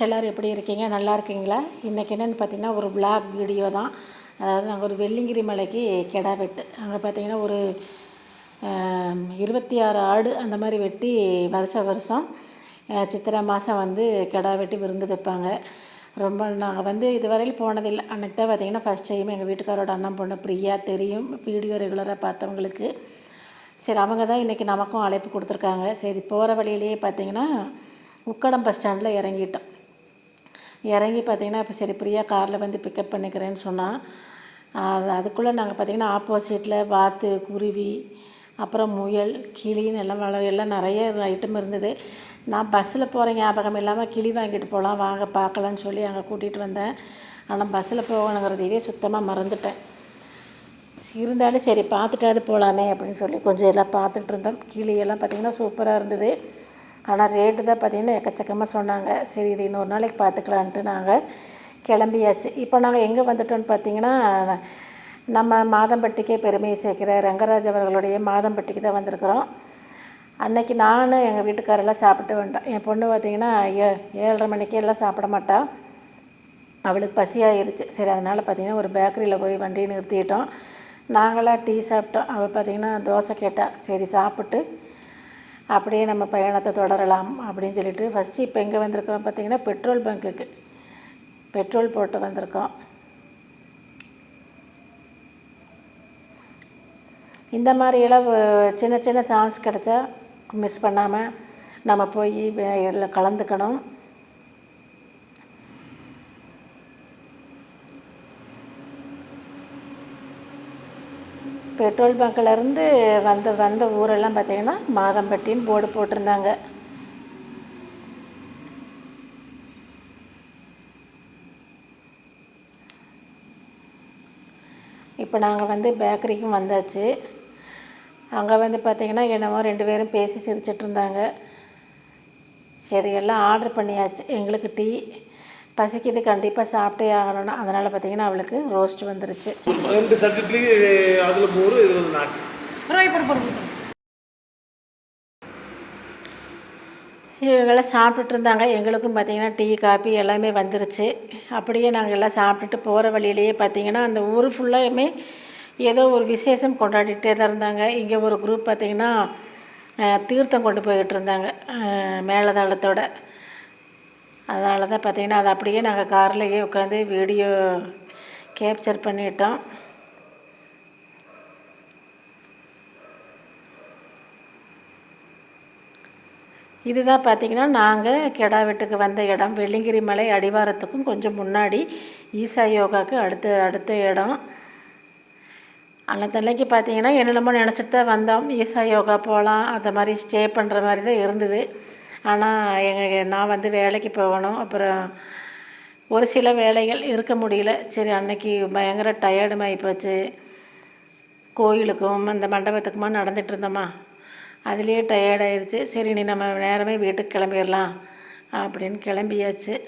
Friends எல்லோரும் எப்படி இருக்கீங்க? நல்லா இருக்கீங்களா? இன்றைக்கி என்னென்னு பார்த்தீங்கன்னா ஒரு பிளாக் வீடியோ தான். அதாவது நாங்கள் ஒரு வெள்ளிங்கிரி மலைக்கு கிடா வெட்டு அங்கே பார்த்தீங்கன்னா ஒரு இருபத்தி ஆறு ஆடு அந்த மாதிரி வெட்டி வருஷம் வருஷம் சித்திரை மாதம் வந்து கிடா வெட்டி விருந்து வைப்பாங்க. ரொம்ப நாங்கள் வந்து இதுவரையில் போனதில்லை. அன்றைக்கி தான் பார்த்தீங்கன்னா ஃபஸ்ட் டைம் எங்கள் வீட்டுக்காரோட அண்ணன் பொண்ணு பிரியா தெரியும் வீடியோ ரெகுலராக பார்த்தவங்களுக்கு. சரி அவங்க தான் இன்றைக்கி நமக்கும் அழைப்பு கொடுத்துருக்காங்க. சரி போகிற வழியிலேயே பார்த்தீங்கன்னா உக்கடம் பஸ் ஸ்டாண்டில் இறங்கிட்டோம். இறங்கி பார்த்திங்கன்னா இப்போ சரி பிரியா காரில் வந்து பிக்கப் பண்ணிக்கிறேன்னு சொன்னால் அது அதுக்குள்ளே நாங்கள் பார்த்தீங்கன்னா ஆப்போசிட்டில் வாத்து குருவி அப்புறம் முயல் கிளின்னு எல்லாம் வள எல்லாம் நிறைய ஐட்டம் இருந்தது. நான் பஸ்ஸில் போகிற ஞாபகம் இல்லாமல் கிளி வாங்கிட்டு போகலாம் வாங்க பார்க்கலான்னு சொல்லி அங்கே கூட்டிகிட்டு வந்தேன். ஆனால் பஸ்ஸில் போகணுங்கிறதையே சுத்தமாக மறந்துட்டேன். இருந்தாலும் சரி பார்த்துட்டாவது போகலாமே அப்படின்னு சொல்லி கொஞ்சம் எல்லாம் பார்த்துட்டு இருந்தோம். கிளியெல்லாம் பார்த்திங்கன்னா சூப்பராக இருந்தது. ஆனால் ரேட்டு தான் பார்த்திங்கன்னா எக்கச்சக்கமாக சொன்னாங்க. சரி இது இன்னொரு நாளைக்கு பார்த்துக்கலான்ட்டு நாங்கள் கிளம்பியாச்சு. இப்போ நாங்கள் எங்கே வந்துட்டோம்னு பார்த்தீங்கன்னா நம்ம மாதம்பட்டிக்கே பெருமையை சேர்க்கிற ரங்கராஜ் அவர்களுடைய மாதம்பட்டிக்கு தான் வந்திருக்கிறோம். அன்னைக்கு நானும் எங்கள் வீட்டுக்காரெல்லாம் சாப்பிட்டு வந்துட்டோம் என் பொண்ணு பார்த்திங்கன்னா ஏ ஏழரை மணிக்கே எல்லாம் சாப்பிட மாட்டா. அவளுக்கு பசியாயிருச்சு. சரி அதனால் பார்த்திங்கன்னா ஒரு பேக்கரியில் போய் வண்டியை நிறுத்திட்டோம். நாங்களாம் டீ சாப்பிட்டோம். அவள் பார்த்திங்கன்னா தோசை கேட்டால் சரி சாப்பிட்டு அப்படியே நம்ம பயணத்தை தொடரலாம் அப்படின்னு சொல்லிட்டு ஃபஸ்ட்டு இப்போ எங்கே வந்திருக்கிறோம் பார்த்திங்கன்னா பெட்ரோல் பங்க்குக்கு பெட்ரோல் போட்டு வந்திருக்கோம். இந்த மாதிரியெல்லாம் சின்ன சின்ன சான்ஸ் கிடச்சா மிஸ் பண்ணாமல் நம்ம போய் இதில் கலந்துக்கணும். பெட்ரோல் பங்க்லேருந்து வந்த வந்த ஊரெல்லாம் பார்த்தீங்கன்னா மாதம்பட்டின்னு போர்டு போட்டிருந்தாங்க. இப்போ நாங்கள் வந்து பேக்கரிக்கும் வந்தாச்சு. அங்கே வந்து பார்த்திங்கன்னா என்னமோ ரெண்டு பேரும் பேசி சிரிச்சிட்ருந்தாங்க சரி எல்லாம் ஆர்டர் பண்ணியாச்சு. எங்களுக்கு டீ பசிக்குது கண்டிப்பாக சாப்பிட்டே ஆகணும்னா. அதனால் பார்த்திங்கன்னா அவளுக்கு ரோஸ்ட் வந்துருச்சு. ரெண்டு சப்ஜெக்ட்லேயும் அதில் இதில் இவங்கெல்லாம் சாப்பிட்டுட்டு இருந்தாங்க. எங்களுக்கும் பார்த்தீங்கன்னா டீ காபி எல்லாமே வந்துருச்சு. அப்படியே நாங்கள் எல்லாம் சாப்பிட்டுட்டு போகிற வழியிலேயே பார்த்தீங்கன்னா அந்த ஊர் ஃபுல்லாயுமே ஏதோ ஒரு விசேஷம் கொண்டாடிட்டே தான் இருந்தாங்க. இங்கே ஒரு குரூப் பார்த்தீங்கன்னா தீர்த்தம் கொண்டு போயிட்டு இருந்தாங்க. அஹ், மேளதாளத்தோட அதனால தான் பார்த்தீங்கன்னா அது அப்படியே நாங்கள் கார்லேயே உட்காந்து வீடியோ கேப்சர் பண்ணிட்டோம். இதுதான் பார்த்தீங்கன்னா நாங்கள் கெடா வீட்டுக்கு வந்த இடம். வெள்ளிங்கிரி மலை அடிவாரத்துக்கும் கொஞ்சம் முன்னாடி ஈசா யோகாவுக்கு அடுத்த அடுத்த இடம். அன்னைக்கு பார்த்தீங்கன்னா என்னென்னமோ நினச்சிட்டு தான் வந்தோம். ஈசா யோகா போகலாம் அந்த மாதிரி ஸ்டே பண்ணுற மாதிரி தான் இருந்தது. ஆனால் எங்கள் நான் வந்து வேலைக்கு போகணும். அப்புறம் ஒரு சில வேலைகள் இருக்க முடியல. சரி அன்னைக்கு பயங்கர டயர்டுமாகி போச்சு. கோயிலுக்கும் அந்த மண்டபத்துக்குமா நடந்துட்டு இருந்தோமா? அதுலேயே டயர்டாயிருச்சு சரி நீ நம்ம நேரமே வீட்டுக்கு கிளம்பிடலாம். அப்படின்னு கிளம்பியாச்சு.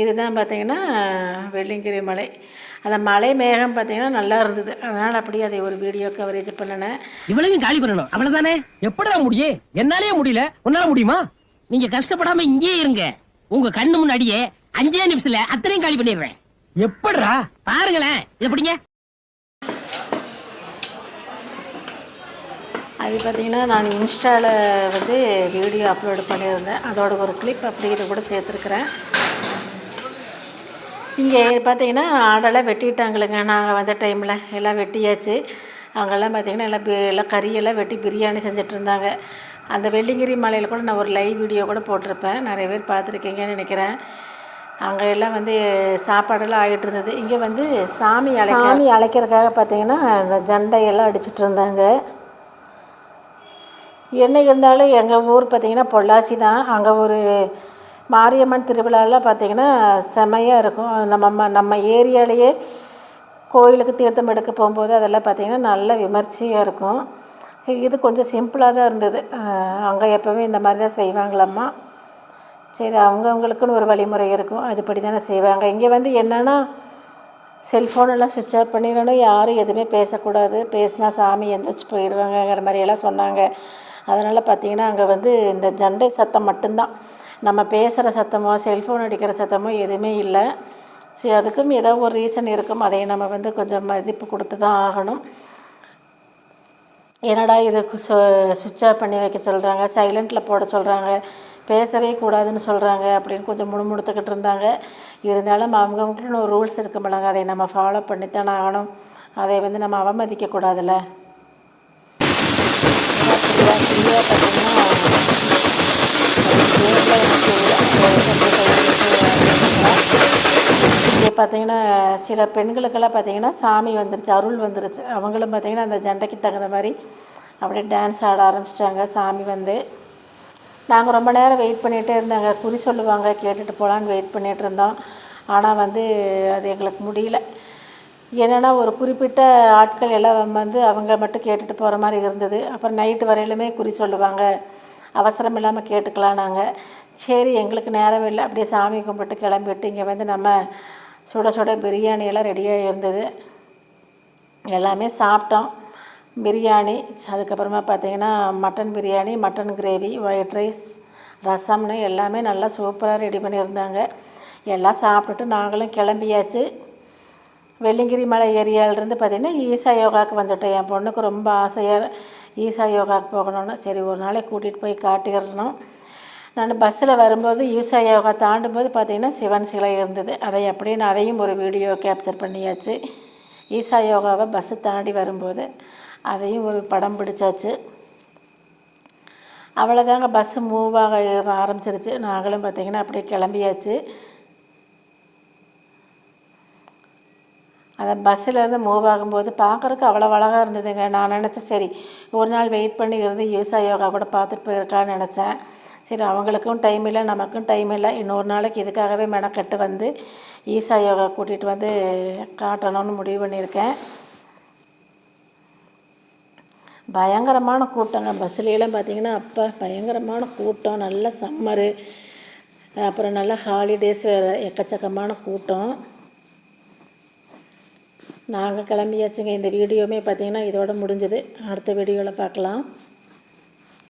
இதுதான் பார்த்தீங்கன்னா வெள்ளிங்கிரி மலை. அந்த மலை மேகம் பார்த்தீங்கன்னா நல்லா இருந்தது. அதனால் அப்படியே அதை ஒரு வீடியோ கவரேஜ் பண்ணினேன். இவ்வளவையும் காலி பண்ணணும். அவ்வளவுதானே? எப்படிடா முடியும் என்னாலயே முடியல. உன்னால முடியுமா? நீங்க கஷ்டப்படாம இங்கேயே இருங்க. உங்க கண்ணு முன்னாடியே அஞ்சே நிமிஷத்துல அத்தனையும் காலி பண்ணிடுறேன். எப்படிடா? பாருங்களேன். எப்படிங்க அது பார்த்தீங்கன்னா நான் இன்ஸ்டாவில் வந்து வீடியோ அப்லோடு பண்ணியிருந்தேன். அதோட ஒரு கிளிப் அப்படி இதை கூட சேர்த்துருக்குறேன். இங்கே பார்த்தீங்கன்னா ஆடெல்லாம் வெட்டிட்டாங்களுங்க. நாங்கள் வந்த டைமில் எல்லாம் வெட்டியாச்சு. அங்கெல்லாம் பார்த்தீங்கன்னா எல்லாம் எல்லாம் கறியெல்லாம் வெட்டி பிரியாணி செஞ்சுட்டு இருந்தாங்க அந்த வெள்ளிங்கிரி மலையில் கூட நான் ஒரு லைவ் வீடியோ கூட போட்டிருப்பேன். நிறைய பேர் பார்த்துருக்கீங்கன்னு நினைக்கிறேன். அங்கே எல்லாம் வந்து சாப்பாடெல்லாம் ஆகிட்டு இருந்தது இங்கே வந்து சாமி அழை சாமி அழைக்கிறதுக்காக பார்த்தீங்கன்னா அந்த ஜண்டையெல்லாம் அடிச்சிட்டு இருந்தாங்க என்ன இருந்தாலும் எங்கள் ஊர் பார்த்திங்கன்னா பொள்ளாசி தான். அங்கே ஒரு மாரியம்மன் திருவிழாலாம் பார்த்திங்கன்னா செமையாக இருக்கும். நம்ம நம்ம ஏரியாலேயே கோயிலுக்கு தீர்த்தம் எடுக்க போகும்போது அதெல்லாம் பார்த்திங்கன்னா நல்ல விமர்சையாக இருக்கும். இது கொஞ்சம் சிம்பிளாக தான் இருந்தது. அங்கே எப்போவுமே இந்த மாதிரி தான் செய்வாங்களாம்மா. சரி அவங்கவுங்களுக்குன்னு ஒரு வழிமுறை இருக்கும். அதுபடி தானே செய்வாங்க. இங்கே வந்து என்னென்னா செல்ஃபோன் எல்லாம் சுவிட்ச் ஆஃப் பண்ணிடணும் யாரும் எதுவுமே பேசக்கூடாது. பேசினா சாமி எந்திரிச்சு போயிடுவாங்கங்கிற மாதிரியெல்லாம் சொன்னாங்க. அதனால் பார்த்தீங்கன்னா அங்கே வந்து இந்த ஜண்டை சத்தம் மட்டும்தான். நம்ம பேசுகிற சத்தமோ செல்ஃபோன் அடிக்கிற சத்தமோ எதுவுமே இல்லை. சரி அதுக்கும் ஏதோ ஒரு ரீசன் இருக்கும். அதை நம்ம வந்து கொஞ்சம் மதிப்பு கொடுத்து தான் ஆகணும். என்னடா இது சுவிட்ச் ஆஃப் பண்ணி வைக்க சொல்கிறாங்க சைலண்ட்டில் போட சொல்கிறாங்க பேசவே கூடாதுன்னு சொல்கிறாங்க அப்படின்னு கொஞ்சம் முணுமுணுத்துக்கிட்டு இருந்தாங்க. இருந்தாலும் அவங்கவுங்களுக்குன்னு ஒரு ரூல்ஸ் இருக்குமில்லங்க அதை நம்ம ஃபாலோ பண்ணித்தானே ஆகணும். அதை வந்து நம்ம அவமதிக்க கூடாதுல்ல இங்கே பார்த்தீங்கன்னா சில பெண்களுக்கெல்லாம் பார்த்தீங்கன்னா சாமி வந்துருச்சு அருள் வந்துருச்சு. அவங்களும் பார்த்தீங்கன்னா அந்த ஜண்டைக்கு தகுந்த மாதிரி அப்படியே டான்ஸ் ஆட ஆரம்பிச்சிட்டாங்க. சாமி வந்து நாங்கள் ரொம்ப நேரம் வெயிட் பண்ணிகிட்டே இருந்தாங்க. குறி சொல்லுவாங்க கேட்டுட்டு போகலான்னு வெயிட் பண்ணிகிட்டு இருந்தோம். ஆனால் வந்து அது எங்களுக்கு முடியல. என்னென்னா ஒரு குறிப்பிட்ட ஆட்கள் எல்லாம் வந்து அவங்க மட்டும் கேட்டுட்டு போகிற மாதிரி இருந்தது. அப்புறம் நைட்டு வரையிலுமே குறி சொல்லுவாங்க. அவசரம் இல்லாமல் கேட்டுக்கலாம் நாங்கள் சரி எங்களுக்கு நேரம் இல்லை. அப்படியே சாமி கும்பிட்டு கிளம்பிட்டு இங்கே வந்து நம்ம சுட சுட பிரியாணி எல்லாம் ரெடியாக இருந்தது. எல்லாமே சாப்பிட்டோம். பிரியாணி அதுக்கப்புறமா பார்த்தீங்கன்னா mutton biryani mutton gravy white rice ரசம்னு எல்லாமே நல்லா சூப்பராக ரெடி பண்ணியிருந்தாங்க. எல்லாம் சாப்பிட்டுட்டு நாங்களும் கிளம்பியாச்சு. வெள்ளிங்கிரி மலை ஏரியாவிலேருந்து பார்த்திங்கன்னா ஈசா யோகாவுக்கு வந்துட்டேன். என் பொண்ணுக்கு ரொம்ப ஆசையாக ஈசா யோகாவுக்கு போகணும்னு. சரி ஒரு நாளைக்கு கூட்டிகிட்டு போய் காட்டிடணும். நான் பஸ்ஸில் வரும்போது ஈசா யோகா தாண்டும் போது பார்த்திங்கன்னா சிவன் சிலை இருந்தது. அதை அப்படியே நான் அதையும் ஒரு வீடியோ கேப்சர் பண்ணியாச்சு. ஈசா யோகாவை பஸ்ஸு தாண்டி வரும்போது அதையும் ஒரு படம் பிடிச்சாச்சு. அவ்வளோதாங்க பஸ்ஸு மூவ் ஆக ஆரம்பிச்சிருச்சு. நாங்களும் பார்த்திங்கன்னா அப்படியே கிளம்பியாச்சு. அதை பஸ்ஸிலேருந்து மூவ் ஆகும்போது பார்க்குறக்கு அவ்வளோ அழகாக இருந்ததுங்க. நான் நினச்சேன் சரி ஒரு நாள் வெயிட் பண்ணி இருந்து ஈசா யோகா கூட பார்த்துட்டு போயிருக்கான்னு நினச்சேன். சரி அவங்களுக்கும் டைம் இல்லை நமக்கும் டைம் இல்லை. இன்னொரு நாளைக்கு இதுக்காகவே மெனக்கட்டு வந்து ஈசா யோகா கூட்டிகிட்டு வந்து காட்டணும்னு முடிவு பண்ணியிருக்கேன். பயங்கரமான கூட்டங்க பஸ்ஸுலையெல்லாம் பார்த்தீங்கன்னா அப்போ பயங்கரமான கூட்டம். நல்ல சம்மரு அப்புறம் நல்ல ஹாலிடேஸ் வேறு எக்கச்சக்கமான கூட்டம். நாங்கள் கிளம்பியாச்சுங்க. இந்த வீடியோவுமே பார்த்திங்கன்னா இதோட முடிஞ்சது. அடுத்த வீடியோவில் பார்க்கலாம்.